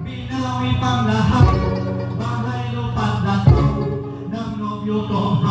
Binawi pang lahat, bahay lupa na to, ng nobyo ko